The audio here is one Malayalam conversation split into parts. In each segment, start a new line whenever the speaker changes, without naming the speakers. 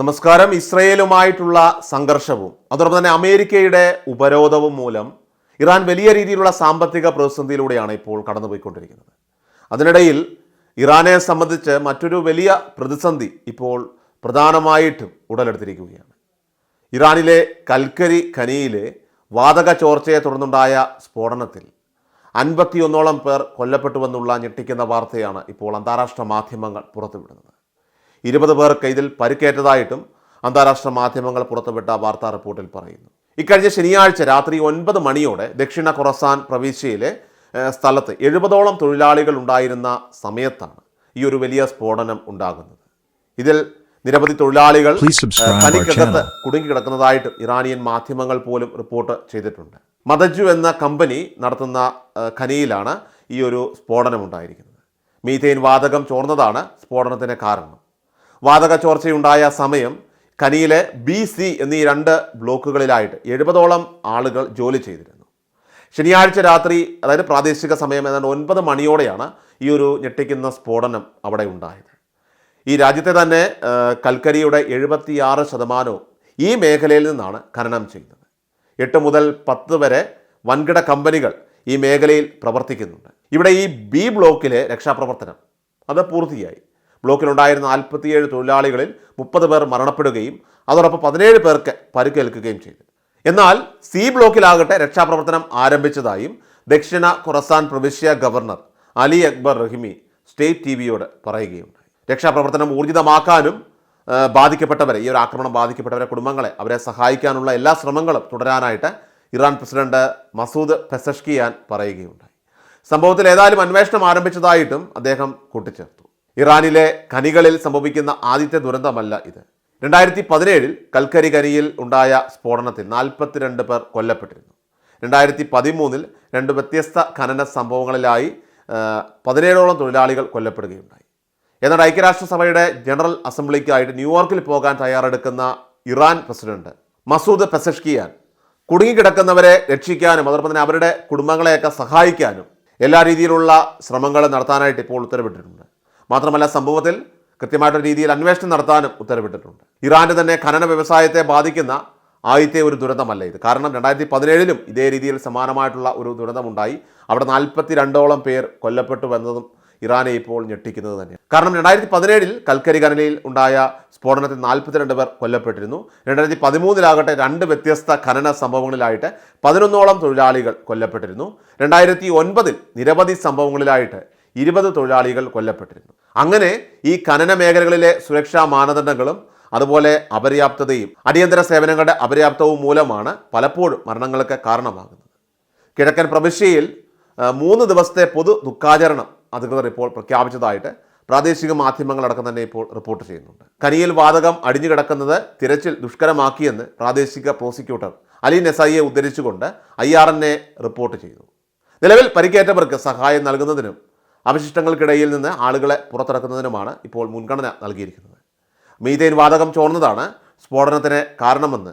നമസ്കാരം. ഇസ്രയേലുമായിട്ടുള്ള സംഘർഷവും അതോടൊപ്പം തന്നെ അമേരിക്കയുടെ ഉപരോധവും മൂലം ഇറാൻ വലിയ രീതിയിലുള്ള സാമ്പത്തിക പ്രതിസന്ധിയിലൂടെയാണ് ഇപ്പോൾ കടന്നുപോയിക്കൊണ്ടിരിക്കുന്നത്. അതിനിടയിൽ ഇറാനെ സംബന്ധിച്ച് മറ്റൊരു വലിയ പ്രതിസന്ധി ഇപ്പോൾ പ്രധാനമായിട്ടും ഉടലെടുത്തിരിക്കുകയാണ്. ഇറാനിലെ കൽക്കരി ഖനിയിലെ വാതക ചോർച്ചയെ തുടർന്നുണ്ടായ സ്ഫോടനത്തിൽ അൻപത്തിയൊന്നോളം പേർ കൊല്ലപ്പെട്ടുവെന്നുള്ള ഞെട്ടിക്കുന്ന വാർത്തയാണ് ഇപ്പോൾ അന്താരാഷ്ട്ര മാധ്യമങ്ങൾ പുറത്തുവിടുന്നത്. ഇരുപത് പേർക്ക് ഇതിൽ പരിക്കേറ്റതായിട്ടും അന്താരാഷ്ട്ര മാധ്യമങ്ങൾ പുറത്തുവിട്ട വാർത്താ റിപ്പോർട്ടിൽ പറയുന്നു. ഇക്കഴിഞ്ഞ ശനിയാഴ്ച രാത്രി ഒൻപത് മണിയോടെ ദക്ഷിണ ഖൊറസാൻ പ്രവിശ്യയിലെ സ്ഥലത്ത് എഴുപതോളം തൊഴിലാളികൾ ഉണ്ടായിരുന്ന സമയത്താണ് ഈ ഒരു വലിയ സ്ഫോടനം ഉണ്ടാകുന്നത്. ഇതിൽ നിരവധി തൊഴിലാളികൾ
തനിക്കകത്ത്
കുടുങ്ങിക്കിടക്കുന്നതായിട്ട് ഇറാനിയൻ മാധ്യമങ്ങൾ പോലും റിപ്പോർട്ട് ചെയ്തിട്ടുണ്ട്. മദജു എന്ന കമ്പനി നടത്തുന്ന ഖനിയിലാണ് ഈ ഒരു സ്ഫോടനം ഉണ്ടായിരിക്കുന്നത്. മീഥെയിൻ വാതകം ചോർന്നതാണ് സ്ഫോടനത്തിന് കാരണം. വാതക ചോർച്ചയുണ്ടായ സമയം ഖനിയിലെ ബി സി എന്നീ രണ്ട് ബ്ലോക്കുകളിലായിട്ട് എഴുപതോളം ആളുകൾ ജോലി ചെയ്തിരുന്നു. ശനിയാഴ്ച രാത്രി അതായത് പ്രാദേശിക സമയം ഏതാണ്ട് ഒൻപത് മണിയോടെയാണ് ഈ ഒരു ഞെട്ടിക്കുന്ന സ്ഫോടനം അവിടെ ഉണ്ടായത്. ഈ രാജ്യത്തെ തന്നെ കൽക്കരിയുടെ എഴുപത്തിയാറ് ശതമാനവും ഈ മേഖലയിൽ നിന്നാണ് ഖനനം ചെയ്യുന്നത് എട്ട് മുതൽ പത്ത് വരെ വൻകിട കമ്പനികൾ ഈ മേഖലയിൽ പ്രവർത്തിക്കുന്നുണ്ട്. ഇവിടെ ഈ ബി ബ്ലോക്കിലെ രക്ഷാപ്രവർത്തനം അത് പൂർത്തിയായി. ബ്ലോക്കിലുണ്ടായിരുന്ന നാൽപ്പത്തിയേഴ് തൊഴിലാളികളിൽ മുപ്പത് പേർ മരണപ്പെടുകയും അതോടൊപ്പം പതിനേഴ് പേർക്ക് പരുക്കേൽക്കുകയും ചെയ്തു. എന്നാൽ സി ബ്ലോക്കിലാകട്ടെ രക്ഷാപ്രവർത്തനം ആരംഭിച്ചതായും ദക്ഷിണ ഖുറസാൻ പ്രവിശ്യ governor Ali Akbar Rahimi state T വിയോട് പറയുകയുണ്ടായി. രക്ഷാപ്രവർത്തനം ഊർജിതമാക്കാനും ബാധിക്കപ്പെട്ടവരെ ഈ ഒരു ആക്രമണം ബാധിക്കപ്പെട്ടവരെ കുടുംബങ്ങളെ അവരെ സഹായിക്കാനുള്ള എല്ലാ ശ്രമങ്ങളും തുടരാനായിട്ട് ഇറാൻ പ്രസിഡന്റ് മസൂദ് പെസഷ്കിയാൻ പറയുകയുണ്ടായി. സംഭവത്തിൽ ഏതായാലും അന്വേഷണം ആരംഭിച്ചതായിട്ടും അദ്ദേഹം കൂട്ടിച്ചേർത്തു. ഇറാനിലെ ഖനികളിൽ സംഭവിക്കുന്ന ആദ്യത്തെ ദുരന്തമല്ല ഇത്. രണ്ടായിരത്തി പതിനേഴിൽ കൽക്കരി ഖനിയിൽ ഉണ്ടായ സ്ഫോടനത്തിൽ നാൽപ്പത്തിരണ്ട് പേർ കൊല്ലപ്പെട്ടിരുന്നു. രണ്ടായിരത്തി പതിമൂന്നിൽ രണ്ട് വ്യത്യസ്ത ഖനന സംഭവങ്ങളിലായി പതിനേഴോളം തൊഴിലാളികൾ കൊല്ലപ്പെടുകയുണ്ടായി. എന്നാൽ ഐക്യരാഷ്ട്രസഭയുടെ ജനറൽ അസംബ്ലിക്കായിട്ട് ന്യൂയോർക്കിൽ പോകാൻ തയ്യാറെടുക്കുന്ന ഇറാൻ പ്രസിഡന്റ് മസൂദ് പെസഷ്കിയാൻ കുടുങ്ങിക്കിടക്കുന്നവരെ രക്ഷിക്കാനും അതോടൊപ്പം തന്നെ അവരുടെ കുടുംബങ്ങളെയൊക്കെ സഹായിക്കാനും എല്ലാ രീതിയിലുള്ള ശ്രമങ്ങൾ നടത്താനായിട്ട് ഇപ്പോൾ ഉത്തരവിട്ടിട്ടുണ്ട്. മാത്രമല്ല സംഭവത്തിൽ കൃത്യമായിട്ടൊരു രീതിയിൽ അന്വേഷണം നടത്താനും ഉത്തരവിട്ടിട്ടുണ്ട്. ഇറാന്റെ തന്നെ ഖനന വ്യവസായത്തെ ബാധിക്കുന്ന ആദ്യത്തെ ഒരു ദുരന്തമല്ല ഇത്. കാരണം രണ്ടായിരത്തി പതിനേഴിലും ഇതേ രീതിയിൽ സമാനമായിട്ടുള്ള ഒരു ദുരന്തമുണ്ടായി. അവിടെ നാൽപ്പത്തി രണ്ടോളം പേർ കൊല്ലപ്പെട്ടു എന്നതും ഇറാനെ ഇപ്പോൾ ഞെട്ടിക്കുന്നത് തന്നെയാണ്. കാരണം രണ്ടായിരത്തി പതിനേഴിൽ കൽക്കരി ഖനനയിൽ ഉണ്ടായ സ്ഫോടനത്തിൽ നാൽപ്പത്തിരണ്ട് പേർ കൊല്ലപ്പെട്ടിരുന്നു. രണ്ടായിരത്തി പതിമൂന്നിലാകട്ടെ രണ്ട് വ്യത്യസ്ത ഖനന സംഭവങ്ങളിലായിട്ട് പതിനൊന്നോളം തൊഴിലാളികൾ കൊല്ലപ്പെട്ടിരുന്നു. രണ്ടായിരത്തി ഒൻപതിൽ നിരവധി സംഭവങ്ങളിലായിട്ട് ഇരുപത് തൊഴിലാളികൾ കൊല്ലപ്പെട്ടിരുന്നു. അങ്ങനെ ഈ ഖനന മേഖലകളിലെ സുരക്ഷാ മാനദണ്ഡങ്ങളും അതുപോലെ അപര്യാപ്തതയും അടിയന്തര സേവനങ്ങളുടെ അപര്യാപ്തവും മൂലമാണ് പലപ്പോഴും മരണങ്ങൾക്ക് കാരണമാകുന്നത്. കിഴക്കൻ പ്രവിശ്യയിൽ മൂന്ന് ദിവസത്തെ പൊതു ദുഃഖാചരണം അധികൃതർ ഇപ്പോൾ പ്രഖ്യാപിച്ചതായിട്ട് പ്രാദേശിക മാധ്യമങ്ങളടക്കം തന്നെ ഇപ്പോൾ റിപ്പോർട്ട് ചെയ്യുന്നുണ്ട്. കനിയിൽ വാതകം അടിഞ്ഞു കിടക്കുന്നത് തിരച്ചിൽ ദുഷ്കരമാക്കിയെന്ന് പ്രാദേശിക പ്രോസിക്യൂട്ടർ അലി നെസായിയെ ഉദ്ധരിച്ചുകൊണ്ട് I R N A report ചെയ്തു. നിലവിൽ പരിക്കേറ്റവർക്ക് സഹായം നൽകുന്നതിനും അവശിഷ്ടങ്ങൾക്കിടയിൽ നിന്ന് ആളുകളെ പുറത്തിറക്കുന്നതിനുമാണ് ഇപ്പോൾ മുൻഗണന നൽകിയിരിക്കുന്നത്. മീതേൻ വാതകം ചോർന്നതാണ് സ്ഫോടനത്തിന് കാരണമെന്ന്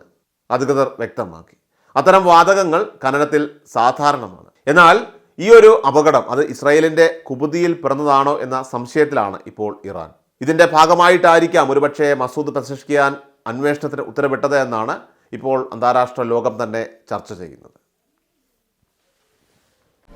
അധികൃതർ വ്യക്തമാക്കി. അത്തരം വാതകങ്ങൾ ഖനനത്തിൽ സാധാരണമാണ്. എന്നാൽ ഈ ഒരു അപകടം അത് ഇസ്രായേലിന്റെ കുബുദിയിൽ പിറന്നതാണോ എന്ന സംശയത്തിലാണ് ഇപ്പോൾ ഇറാൻ. ഇതിന്റെ ഭാഗമായിട്ടായിരിക്കാം ഒരുപക്ഷെ മസൂദ് പെസഷ്കിയാൻ അന്വേഷണത്തിന് ഉത്തരവിട്ടത് എന്നാണ് ഇപ്പോൾ അന്താരാഷ്ട്ര ലോകം തന്നെ ചർച്ച ചെയ്യുന്നത്.